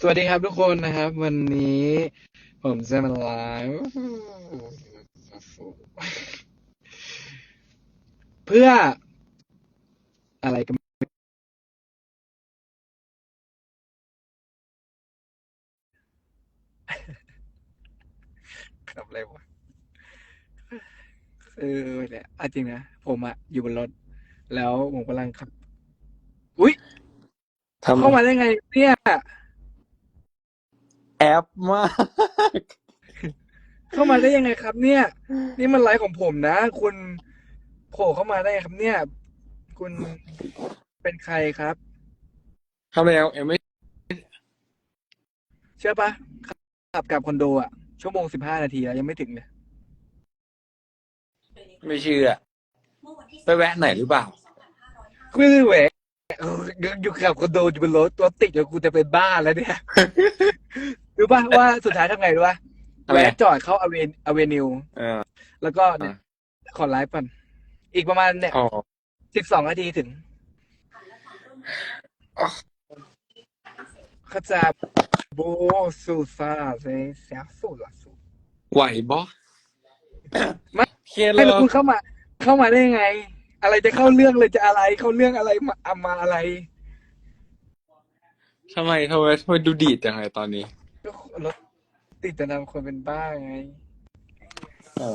สวัสดีครับทุกคนนะครับ วันนี้ผมจะมาไลฟ์เพื่ออะไรกันครับอะไรวะเออเนี่ยเอาจริงนะ ผมอะอยู่บนรถ แล้วผมกำลังขับ อุ้ย ทำเข้ามาได้ไงเนี่ยแอปมาก เข้ามาได้ยังไงครับ เนี่ย นี่มันไลฟ์ของผมนะ คุณโผล่เข้ามาได้ไงครับ เนี่ย คุณเป็นใครครับ ทำไมเอาเอ็มไม่เชื่อปะขับกลับคอนโดอะชั่วโมงสิบห้านาทีแล้วยังไม่ถึงเลย ไม่เชื่อ ไปแวะไหนหรือเปล่า คือแหวะ เอออยู่กับคอนโดอยู่บนรถตัวติดอยู่กูจะเป็นบ้าแล้วเนี่ย รู้ปะว่าสุดท้ายทำไงรู้ปะทำไมแวะจอดเข้าอเวนอเวนิว เออ แล้วก็เนี่ยขอไลฟ์ก่อนอีกประมาณเนี่ยอ๋อสิบสองนาทีถึงอ๋อเขาจะโบสูซาเซเสียสูละสูไหวบอไม่เคลียร์เลไม่ยแล้วคุณเข้ามา เข้ามาได้ยังไง อะไรจะเข้าเรื่องเลยจะอะไร เข้าเรื่องอะไรมาเอามาอะไรทำไมทำไมทำไมดูดีดจังเลยตอนนี้ก็รถติดจะทำคนเป็นบ้าไงอ๋อ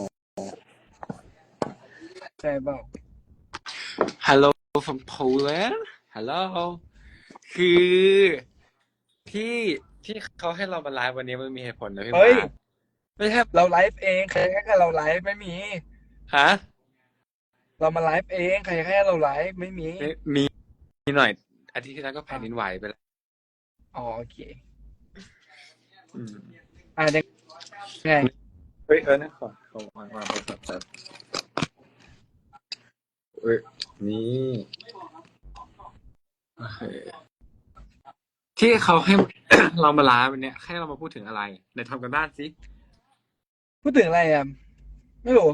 ใช่เปล่า Hello from Poland Hello คือที่ที่เขาให้เรามาไลฟ์วันนี้มันมีเหตุผลนะพี่เฮ้ย มาร์คไม่ใช่เราไลฟ์เองใครให้เราไลฟ์ไม่มี ฮะ เรามาไลฟ์เอง ใครให้เราไลฟ์ไม่มี ไม่มีมีหน่อย อาทิตย์ที่แล้วก็แผ่นดินไหวไปแล้วอ๋อโอเค อืมอะยังไงเฮ้ยเออนะขอขอวางวางโทรศัพท์แป๊บเอ้ยนี่โอเคที่เขาให้ เรามาไลฟ์วันเนี้ยให้เรามาพูดถึงอะไรไหนทำกันบ้านสิพูดถึงอะไรอะ ไม่รู้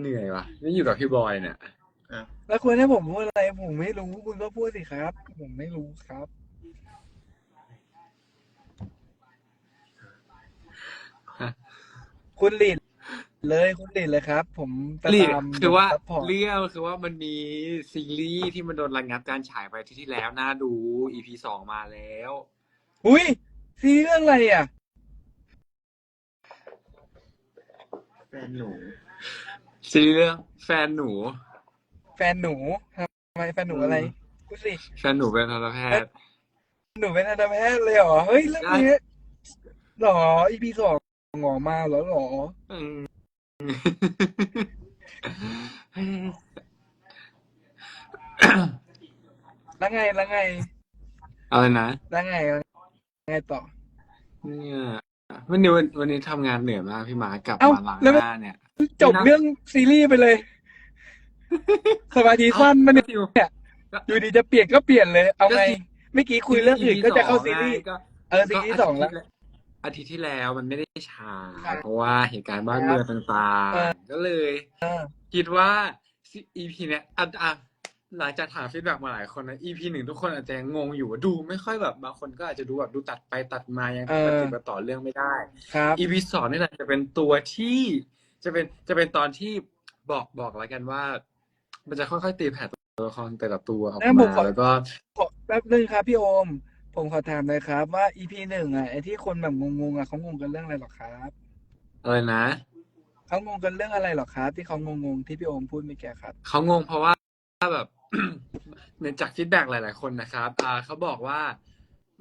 เหนื่อยวะนี่อยู่กับพี่บอยเนี่ยแล้วคุณให้ผมพูดอะไร ผมไม่รู้คุณก็พูดสิครับ ผมไม่รู้ครับฮะคุณหลีดเลยคุณหลีดเลยครับ ผมจะเรียตามคือว่าซัพพอร์ตเรียกคือว่ามันมีซีรีส์ที่มันโดนระงับการฉายไปที่ที่แล้วน่าดู EP สองมาแล้ว อุ้ยซีรีส์เรื่องอะไรอะ แฟนหนู ซีรีส์เรื่องแฟนหนู แฟนหนูทำไมแฟนหนูอะไรพูดสิแฟนหนูเป็นทันตแพทย์หนูเป็นทันตแพทย์เลยเหรอเฮ้ยเรื่องนี้หรอ EP สองหงอมาเหรอหรออืมแล้วไงแล้วไงอะไรนะแล้วไงแล้วไงต่อเนี่ยวันนี้วันวันนี้ทำงานเหนื่อยมากพี่หมากลับเอ้ามาล้างแล้วหน้าเนี่ย จบเรื่องซีรีส์ไปเลยสมาธิสั้นมันเนี่ยอยู่อยู่ดีจะเปลี่ยนก็เปลี่ยนเลย เอาไงก็สิเมื่อกี้คุยเรื่องอื่นก็จะเข้าซีรีส์ก็เออซีรีส์สองแล้วอาทิตย์ที่แล้วมันไม่ได้ฉายครับเพราะว่าเหตุการณ์บ้านเมืองต่างเออๆก็เลยเออคิดว่า EP เนี้ยอะอะหลังจากถามฟีดแบ็กมาหลายคนนะ EP หนึ่งทุกคนอาจจะยังงงอยู่ว่าดูไม่ค่อยแบบบางคนก็อาจจะดูแบบดูตัดไปตัดมายังเออปฏิบัติต่อเรื่องไม่ได้ครับ EP สองนี่แหละจะเป็นตัวที่ จะเป็นจะเป็นตอนที่บอกบอกแล้วกันว่า มันจะค่อยๆตีแผ่ตัวละครแต่ละตัวออกแล้วผมมาขอแล้วก็ ขอแป๊บนึงครับพี่โอม ผมขอถามเลยครับ ว่า EP หนึ่งอะไอที่คนแบบงงๆอะเขางงกันเรื่องอะไรหรอครับอะไรนะเขางงกันเรื่องอะไรหรอครับ ที่เขางงๆที่พี่โอมพูดเมื่อกี้ครับ เขางงเพราะว่าแบบ เนื่องจากฟีดแบ็กหลาย ๆ คนนะครับอ่าเขาบอกว่า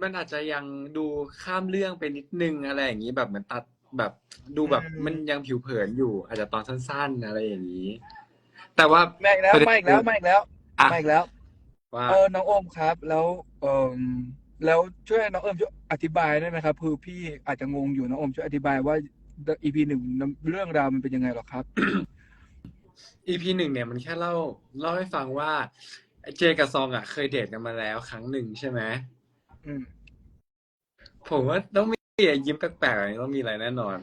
มันอาจจะยังดูข้ามเรื่องไปนิดนึงอะไรอย่างนี้แบบเหมือนตัด แบบดูแบบอืมมันยังผิวเผินอยู่ อาจจะตอนสั้น ๆ อะไรอย่างนี้ แต่ว่ามาอีกแล้วประเด็นมาอีกแล้วมาอีกแล้วอะมาอีกแล้วว่าเออน้องโอมครับ แล้วเออแล้วช่วยน้องโอมช่วยอธิบายได้ไหมครับคือพี่อาจจะงงอยู่น้องโอมช่วยอธิบายว่า EP หนึ่งเรื่องราวมันเป็นยังไงหรอครับ EP หนึ่งเนี่ยมันแค่เล่าเล่าให้ฟังว่าเจกับซองอะ เคยเดทกันมาแล้วครั้งหนึ่งใช่ไหมอืมผมว่าต้องมี ยิ้มแปลกๆอะไรต้องมีอะไรแน่นอน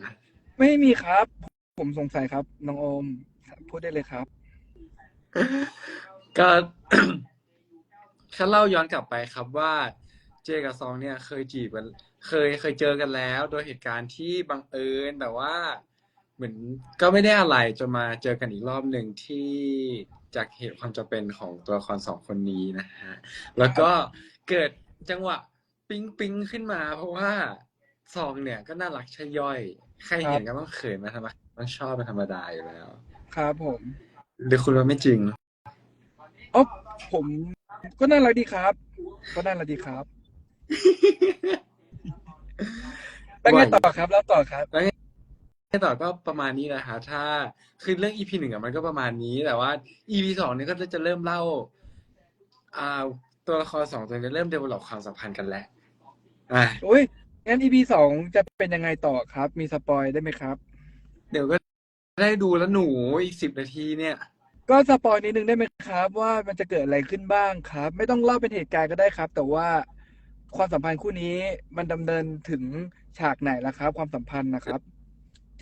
ไม่มีครับ ผมสงสัยครับ น้องโอม พูดได้เลยครับ ก็แค่เล่าย้อนกลับไปครับว่าเจกับซองเนี่ยเคยจีบกันเคยเคยเจอกันแล้ว โดยเหตุการณ์ที่บังเอิญแต่ว่า เหมือนก็ไม่ได้อะไรจนมาเจอกันอีกรอบหนึ่งที่จากเหตุความจำเป็นของตัวละครสองคนนี้นะฮะแล้วก็เกิดจังหวะปิ๊งปิ๊งขึ้นมา เพราะว่า ซองเนี่ยก็น่ารักใช่ย่อย ใครเห็นก็ต้องเขินมาทำไมต้องชอบเป็นธรรมดาอยู่แล้ว ครับผม หรือคุณว่าไม่จริงอ๋อผมก็น่ารักดีครับ ก็น่ารักดีครับแล้วไงต่อครับแล้วต่อครับให้ต่อก็ประมาณนี้แหละฮะถ้าคือเรื่อง EP หนึ่งอะมันก็ประมาณนี้แต่ว่า EP สองเนี่ยก็จะเริ่มเล่า อ่า ตัวละครสองตัวนี้เริ่มเดเวลลอปความสัมพันธ์กันแล้วอะอุ้ย งั้น EP สองจะเป็นยังไงต่อครับ มีสปอยได้ไหมครับ เดี๋ยวก็ได้ดูแล้วหนูอีกสิบนาทีเนี่ย ก็สปอยนิดนึงได้ไหมครับ ว่ามันจะเกิดอะไรขึ้นบ้างครับ ไม่ต้องเล่าเป็นเหตุการณ์ก็ได้ครับ แต่ว่าความสัมพันธ์คู่นี้มันดำเนินถึงฉากไหนแล้วครับ ความสัมพันธ์นะครับ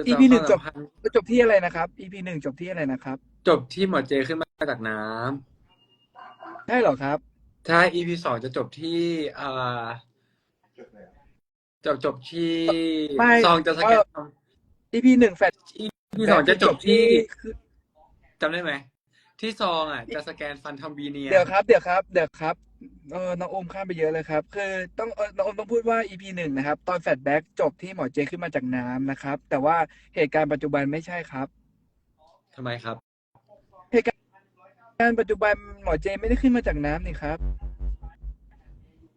EP หนึ่งจบความสัมพันธ์จบที่อะไรนะครับ EP หนึ่งจบที่อะไรนะครับ จบที่หมอเจขึ้นมาจากน้ำใช่เหรอครับ ถ้า EP สองจะจบที่อ่า จบจบที่ไม่ซองจะสแกน EP หนึ่งแฟด EP สองจะจบที่คือจำได้ไหม ที่ซองอะจะสแกนฟันทำบีเนียเดี๋ยวครับ เดี๋ยวครับ เดี๋ยวครับเออน้องโอมข้ามไปเยอะเลยครับ คือต้องเออน้องโอมต้องพูดว่า EP หนึ่งนะครับ ตอนแฟลชแบ็กจบที่หมอเจขึ้นมาจากน้ำนะครับ แต่ว่าเหตุการณ์ปัจจุบันไม่ใช่ครับทำไมครับการปัจจุบันหมอเจไม่ได้ขึ้นมาจากน้ำนี่ครับ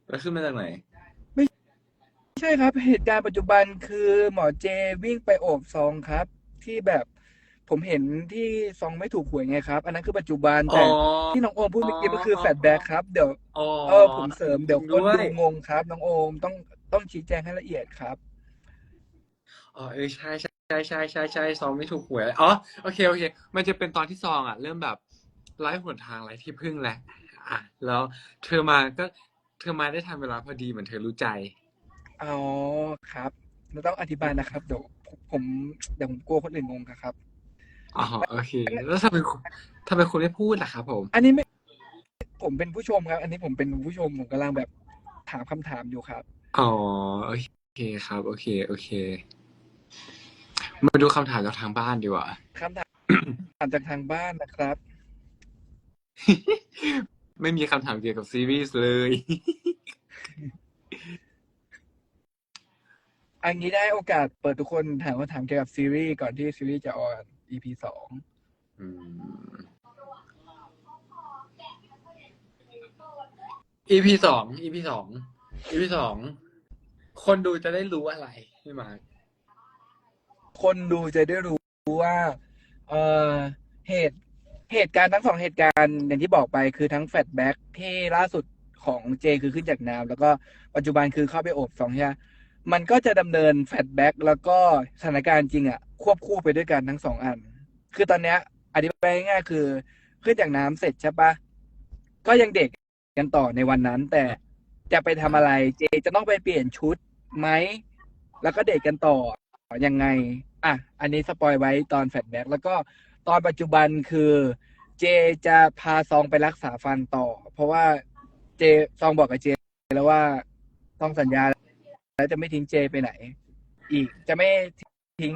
แล้วขึ้นมาจากไหนไม่ ใช่ครับเหตุการณ์ปัจจุบันคือหมอเจวิ่งไปโอบซองครับ ที่แบบผมเห็นที่ซองไม่ถูกหวยไงครับ อันนั้นคือปัจจุบันอ๋แต่อที่น้องโอมพูดเมื่อกี้ก็คือแฟลชแบ็กครับเดี๋ยวอ๋อเออผมเสริมเดี๋ยวคนด้วย ดูงงครับ น้องโอมต้องต้องชี้แจงให้ละเอียดครับ อ๋อเออใช่ใช่ใช่ใช่ใช่ใช่ซองไม่ถูกหวยอ๋อโอเคโอเค มันจะเป็นตอนที่ซองอะ เริ่มแบบไร้หนทางไร้ที่พึ่งแล้วอะแล้วเธอมาก็เธอมาได้ทันเวลาพอดีเหมือนเธอรู้ใจ อ๋อครับเราต้องอธิบายนะครับ เดี๋ยวผมเดี๋ยวผมกลัวคนอื่นงงครับ อ๋อโอเค แล้วทำไมคุณทำไมคุณไม่พูดล่ะครับ ผมอันนี้ไม่ ผมเป็นผู้ชมครับ อันนี้ผมเป็นผู้ชมผมกำลังแบบถามคำถามอยู่ครับ อ๋อโอเคครับ โอเค โอเค มาดูคำถามจากทางบ้านดีกว่า คำถาม ถามจากทางบ้านนะครับ ไม่มีคำถามเกี่ยวกับซีรีส์เลย อันนี้ได้โอกาสเปิดทุกคนถามคำถามเกี่ยวกับซีรีส์ก่อนที่ซีรีส์จะออน EP สองอืม EP สอง EP สอง EP สองคนดูจะได้รู้อะไรพี่มาร์คคนดูจะได้รู้ว่า เอ่อเหตุเหตุการณ์ทั้งสองเหตุการณ์อย่างที่บอกไปคือทั้งแฟลชแบ็กที่ล่าสุดของเจคือขึ้นจากน้ำแล้วก็ปัจจุบันคือเข้าไปโอบสองใช่ไหม มันก็จะดำเนินแฟลชแบ็กแล้วก็สถานการณ์จริงอะควบคู่ไปด้วยกันทั้งสองอัน คือตอนเนี้ยอธิบายง่ายคือ ขึ้นจากน้ำเสร็จใช่ปะก็ยังเด็กกันต่อในวันนั้น แต่จะไปทำอะไรเจจะต้องไปเปลี่ยนชุดไหมแล้วก็เด็กกันต่อยังไง อะ อันนี้สปอยไว้ตอนแฟลชแบ็กแล้วก็ตอนปัจจุบันคือเจจะพาซองไปรักษาฟันต่อ เพราะว่าเจซองบอกกับเจแล้วว่าต้องสัญญา แล้วจะไม่ทิ้งเจไปไหน อีกจะไม่ทิ้ง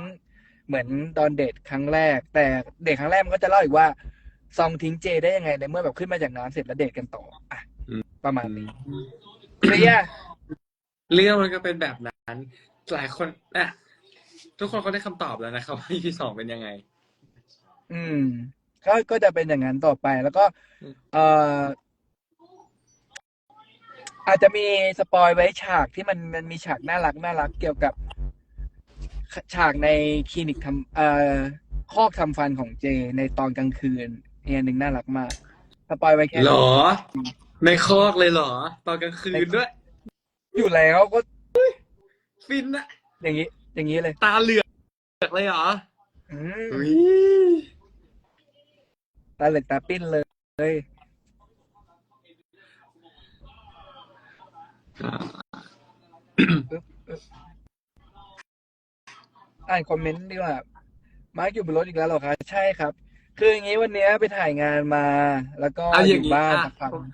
เหมือนตอนเดทครั้งแรก แต่เดทครั้งแรกมันก็จะเล่าอีกว่า ซองทิ้งเจได้ยังไงในเมื่อแบบขึ้นมาจากน้ำเสร็จแล้วเดทกันต่ออะประมาณนี้เคลียร์เรื่องมันก็เป็นแบบนั้น หลายคนอะทุกคนก็ได้คำตอบแล้วนะครับว่า EP สองเป็นยังไง อืมก็ก็จะเป็นอย่างนั้นต่อไปแล้วก็อืมเอ่อ อาจจะมีสปอยไว้ฉากที่มันมันมีฉากน่ารักน่ารักเกี่ยวกับ ฉากในคลินิกทำเอ่อคอกทำฟันของเจในตอนกลางคืนเนี่ยหนึ่งน่ารักมากสปอยไว้แค่หรนี้อในคอกเลยเหรอ ตอนกลางคืนด้วย อยู่แล้วก็ฟินอะอย่างนี้ อย่างนี้เลย ตาเหลือกเลยเหรออืมอุ๊ยตาเหล็กตาปิ้นเลย อ่านคอมเมนต์ดีกว่า มาร์กอยู่บนรถอีกแล้วเหรอคะใช่ครับ คืออย่างนี้วันเนี้ยไปถ่ายงานมา แล้วก็เอาออย่างยู่นี้บ้านอะสักพักผม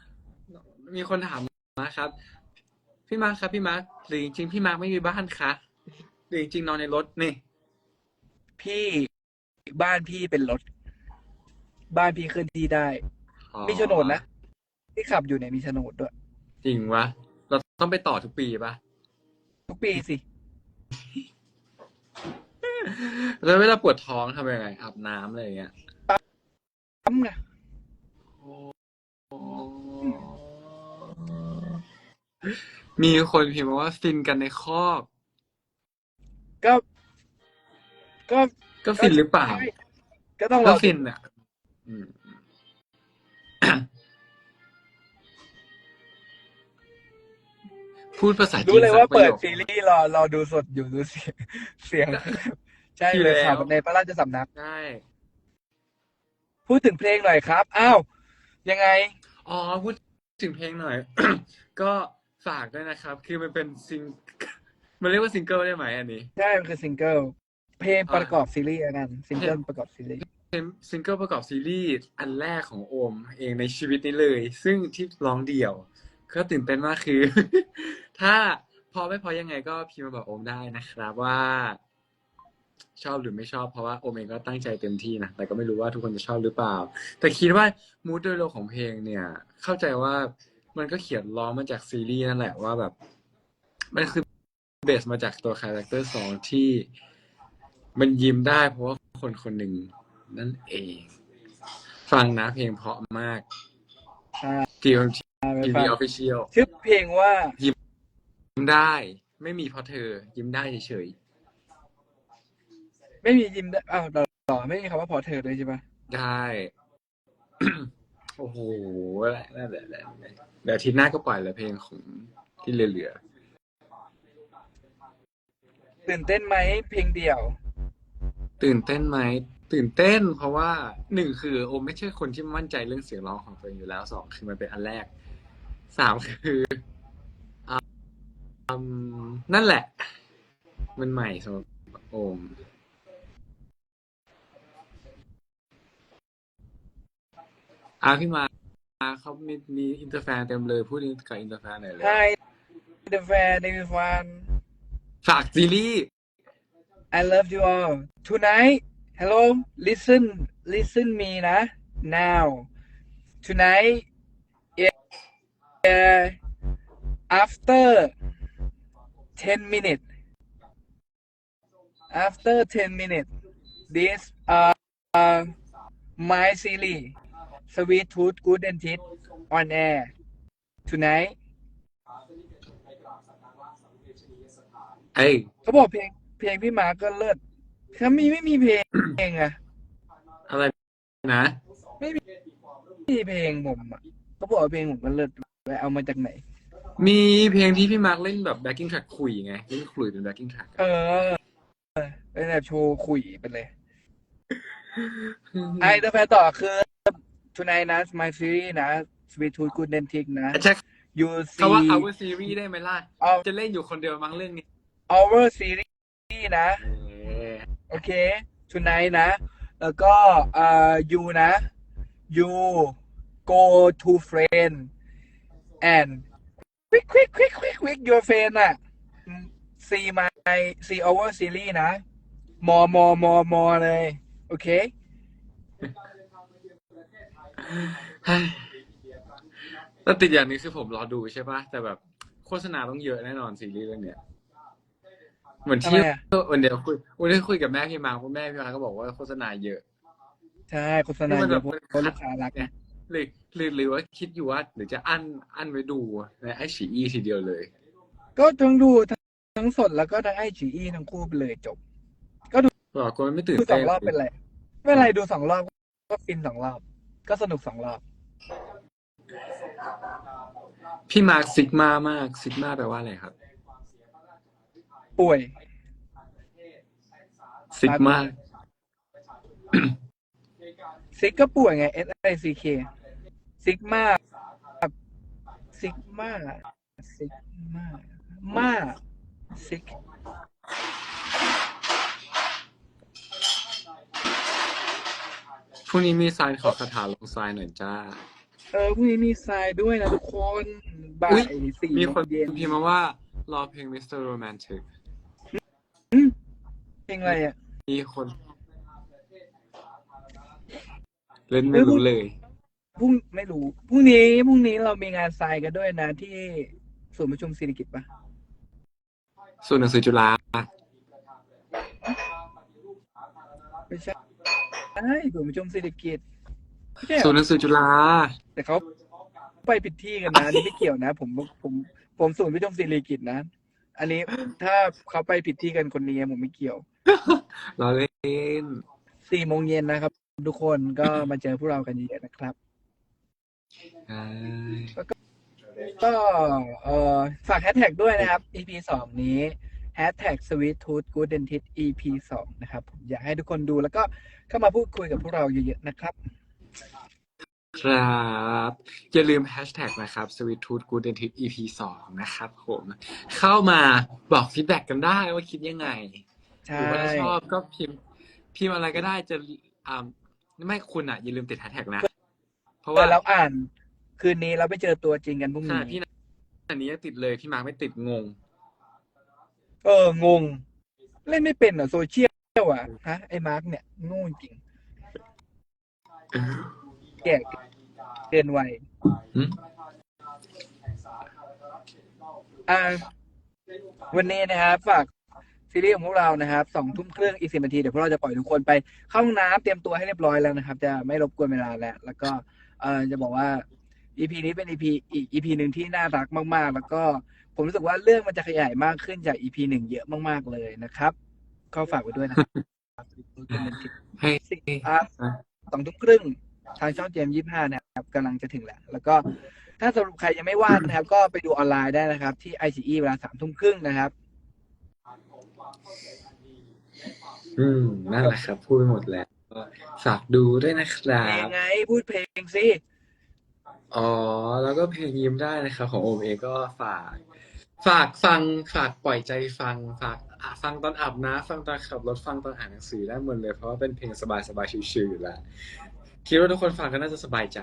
มีคนถามมาครับ พี่มาร์คครับพี่มาร์คหรือจริงๆพี่มาร์คไม่มีบ้านคะหรือจริงๆนอนในรถนี่ พี่บ้านพี่เป็นรถ บ้านพี่เคลื่อนที่ได้อ๋อมีโฉนดนะ ที่ขับอยู่เนี่ยมีโฉนดด้วย จริงวะเรา ต้องไปต่อทุกปีปะทุกปีสิแล้วเวลาปวดท้องทำยังไงอาบน้ำอะไรอย่างเงี้ยปั๊มไงมีคนพิมพ์มาว่าฟินกันในคอก ก็ ก็ก็ฟินหรือเปล่าใช่ก็ต้องรก็อฟินอะ อืม พูดภาษาจีนรู้เลยว่าสักปเปิระดโยคซีรีส์รอรอดูสดอยู่ดูเสียงเสียงใช่อยู่เลยแล้วข่าวในพระราชสำนักใช่พูดถึงเพลงหน่อยครับ อ้าว ยังไง อ๋อ พูดถึงเพลงหน่อย ก็ฝากด้วยนะครับ คือมันเป็นซิง มันเรียกว่าซิงเกิลได้ไหมอันนี้ ใช่ มันคือซิงเกิล เพลงประกอบซีรีส์แล้วกัน ซิงเกิลประกอบซีรีส์เป็นซิงเกิลประกอบซีรีส์อันแรกของโอมเองในชีวิตนี้เลย ซึ่งที่ร้องเดี่ยว ก็ตื่นเต้นมากคือ ถ้าพอไม่พอยังไงก็พิมพ์มาบอกโอมได้นะครับว่า ชอบหรือไม่ชอบเพราะว่าโอมเองก็ตั้งใจเต็มที่นะแต่ก็ไม่รู้ว่าทุกคนจะชอบหรือเปล่า แต่คิดว่ามูดโดยรวมของเพลงเนี่ย เข้าใจว่ามันก็เขียนร้องมาจากซีรีส์นั่นแหละว่าแบบมันคือเบสมาจากตัวคาแรคเตอร์สองที่มันยิ้มได้ เพราะว่าคนคนหนึ่งนั่นเอง ฟังนะเพลงเพราะมาก ใช่ทีมไปทีฟัวีงออฟฟิเชียลชื่อเพลงว่า ยิ้ม ได้ ไม่มีเพราะเธอ ยิ้มได้เฉยไม่มียิ้มได้อ้าวต่อต่อไม่มีคำว่าพอเธอเลยใช่ปะๆได้ โอ้โหนั่นแหละนั่นแหละเดี๋ยวอาทีหน้าก็ปล่อยเลยเพลงของที่เหลือตื่นเต้นไหมเพลงเดี่ยว ๆตื่นเต้นไหมตื่นเต้น เพราะว่าหนึ่งคือโอมไม่ใช่คนที่มั่นใจเรื่องเสียงร้องของตัวเองอยู่แล้วสองคือมันเป็นอันแรกสามคืออ่า อืมนั่นแหละ มันใหม่สำหรับโอมอะพี่มาเขามีมีอินเตอร์แฟนเต็มเลยพูดกับอินเตอร์แฟนหน่อยเลย Hi the fan everyone ฝากซีรีส์ I love you all tonight hello listen listen me นะ now tonight yeah, after 10 minutes after 10 minutes this uh, uh my series sweet tooth good and teeth on air tonight เอ้ยเขาบอกเพลงเพลงพี่มาร์คก็เลิศเขามีไม่มีเพลงเพลงอะอะไรนะ ไม่มีเพลงผมอะเขาบอกว่าเพลงผมก็เลิศไปเอามาจากไหน มีเพลงที่พี่มาร์คเล่นแบบ backing track คุยไงเล่นคุยเป็น backing track เออเป็นแบบโชว์คุยไปเลยไอ้ตัวแฟนต่อคือ tonight นะ my series นะ sweet tooth good and teeth นะใช่ you เขาว่า see our series ได้ไหมล่ะเอาจะเล่นอยู่คนเดียวมั้งเรื่องนี้ our series นะเออโอเค tonight นะ แล้วก็เอ่อ you นะ you go to friend and quick quick quick quick quick your friend อะ see my see our series นะ more more more more เลย โอเคเฮ้ยแต่ติดอย่างนี้คือผมรอดูใช่ปะแต่แบบโฆษณาต้องเยอะแน่นอนซีรีส์เรื่องเนี้ยเหมือนที่ทำไมอะวันเดียวคุยวันนี้คุยกับแม่พี่มาร์คเพราะแม่พี่มาร์คก็บอกว่าโฆษณาเยอะ ใช่โฆษณาเยอะเพราะเพราะลูกค้ารักไง หรือหรือหรือว่าคิดอยู่ว่าหรือจะอั้นอั้นไว้ดูในไอฉีอีทีเดียวเลย ก็ทั้งดูทั้งทั้งสดแล้วก็ทั้งไอจีทั้งคู่ไปเลยจบบอกคนไม่ตื่นดูสอเต้งนรอบเป็นไรไม่เป็นไรดูสองรอบก็ฟินสองรอบ ก็สนุกสองรอบพี่มาร์คซิกมามากซิกมาแปลว่าอะไรครับป่วยซิกมา ซิกก็ป่วยไง S I C K ซิกมาซิกมาซิกมามาซิกพูรุ่งนี้มีทรายขอคาถาลงทรายหน่อยจ้า เออพรุ่งนี้มีทรายด้วยนะทุกคนบ่าอุ๊ยยสี่มีโมคนงเย็นพิมพ์มาว่า รอเพลง Mr. Romantic เพลงอะไรอะ มีคน เล่นไม่รู้เลยพรุ่งไม่รู้พรุ่งนี้พรุ่งนี้เรามีงานทรายกันด้วยนะ ที่ศูนย์ประชุมศิริกิติ์ปะส่วนย์หนังสือจุฬาไม่ใช่ใช่ศูนย์ประชุมศิริกิติ์ไม่ใช่เหรส่วอนย์หนังสือจุฬาแต่เขาไปผิดที่กันนะ อันนี้ไม่เกี่ยวนะ ผมผมผมศูนย์ประชุมศิริกิติ์นะ อันนี้ถ้าเขาไปผิดที่กันคนนี้ผมไม่เกี่ยวรอเล่น สี่โมงเย็นนะครับ ทุกคนก็มาเจอพวกเรากันเยอะๆนะครับใช่ก็เอ่อฝากแฮชแท็กด้วยนะครับ EP สองนี้แฮชแท็ก Sweet Tooth Good Dentist EP สองนะครับผมอยากให้ทุกคนดูแล้วก็เข้ามาพูดคุยกับพวกเราเยอะๆนะครับ ครับ อย่าลืมแฮชแท็กนะครับ Sweet Tooth Good Dentist EP สองนะครับผมเข้ามาบอกฟีดแบ็กกันได้ว่าคิดยังไงใช่หรือว่าถ้าชอบก็พิมพ์พิมพ์อะไรก็ได้จะอ่า ไม่คุณอะ อย่าลืมติดแฮชแท็กนะ เพราะเอว่าอเราอ่าน คืนนี้เราไปเจอตัวจริงกันพรุ่งขนี้นาดพี่อันนี้ยังติดเลยพี่มาร์คไม่ติดงง เอองง เล่นไม่เป็นเหรอโซเชียลอะฮะไอ้มาร์กเนี่ยโง่จริงแก่เกินวัยหืมอ่าวันนี้นะครับฝาก ซีรีส์ของพวกเรานะครับสองทุ่มครึ่งอีกสิบนาที เดี๋ยวพวกเราจะปล่อยทุกคนไปเข้าห้องน้ำเตรียมตัวให้เรียบร้อยแล้วนะครับ จะไม่รบกวนเวลาแล้ว แล้วก็เออจะบอกว่า EP นี้เป็น EP อีก EP หนึ่งที่น่ารักมาก ๆ แล้วก็ผมรู้สึกว่าเรื่องมันจะขยายมากขึ้นจาก EP หนึ่งเยอะมาก ๆ เลยนะครับ ก็ฝากไว้ด้วยนะครับให้สิอะสองทุ่มครึ่งทางช่องเจมยี่ห้านะครับกำลังจะถึงแล้ว แล้วก็ถ้าสำหรับใครยังไม่ว่างนะครับ ก็ไปดูออนไลน์ได้นะครับ ที่ ICE เวลาสามทุ่มครึ่งนะครับ อืมนั่นแหละครับ พูดไปหมดแล้วก็ฝากดูด้วยนะครัเพลงบไงพูดเพลงสิอ๋อ แล้วก็เพลงยิ้มได้นะครับของโอมเองก็ฝาก ฝากฟังฝากปล่อยใจฟัง ฝากอะฟังตอนอาบน้ำฟังตอนขับรถฟังตอนอ่านหนังสือได้หมดเลยเพราะว่าเป็นเพลงสบายๆชิลๆอยู่แล้วคิดว่าทุกคนฟังก็น่าจะสบายใจ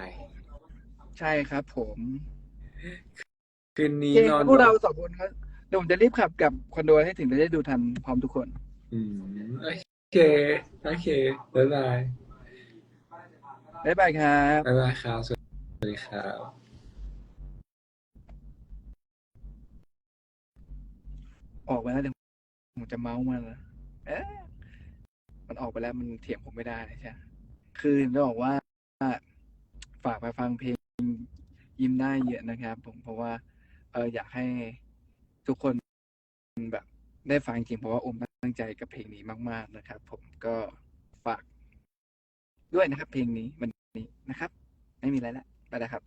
ใช่ครับผม คืนนี้เจนอนพวกเราสองคนครับ เดี๋ยวผมจะรีบขับกลับคอนโดให้ถึงจะได้ดูทันพร้อมทุกคน อืมโอเคโอเคบ๊ายบายบ๊ายบายครับบ๊ายบายครับสวัสดีครับออกไปแล้วเดี๋ยวผมจะเมาส์มันนะเอ๊ะมันออกไปแล้วมันเถียงผมไม่ได้ใช่ไหมคือจะบอกว่าฝากไปฟังเพลงยิ้มได้เยอะนะครับ ผมเพราะว่า เอออยากให้ ทุกคนแบบได้ฟังจริงเพราะว่าอมตั้งใจกับเพลงนี้มาก ๆนะครับ ผมก็ฝากด้วยนะครับ เพลงนี้วันนี้นะครับ ไม่มีอะไรแล้วไปแล้วครับ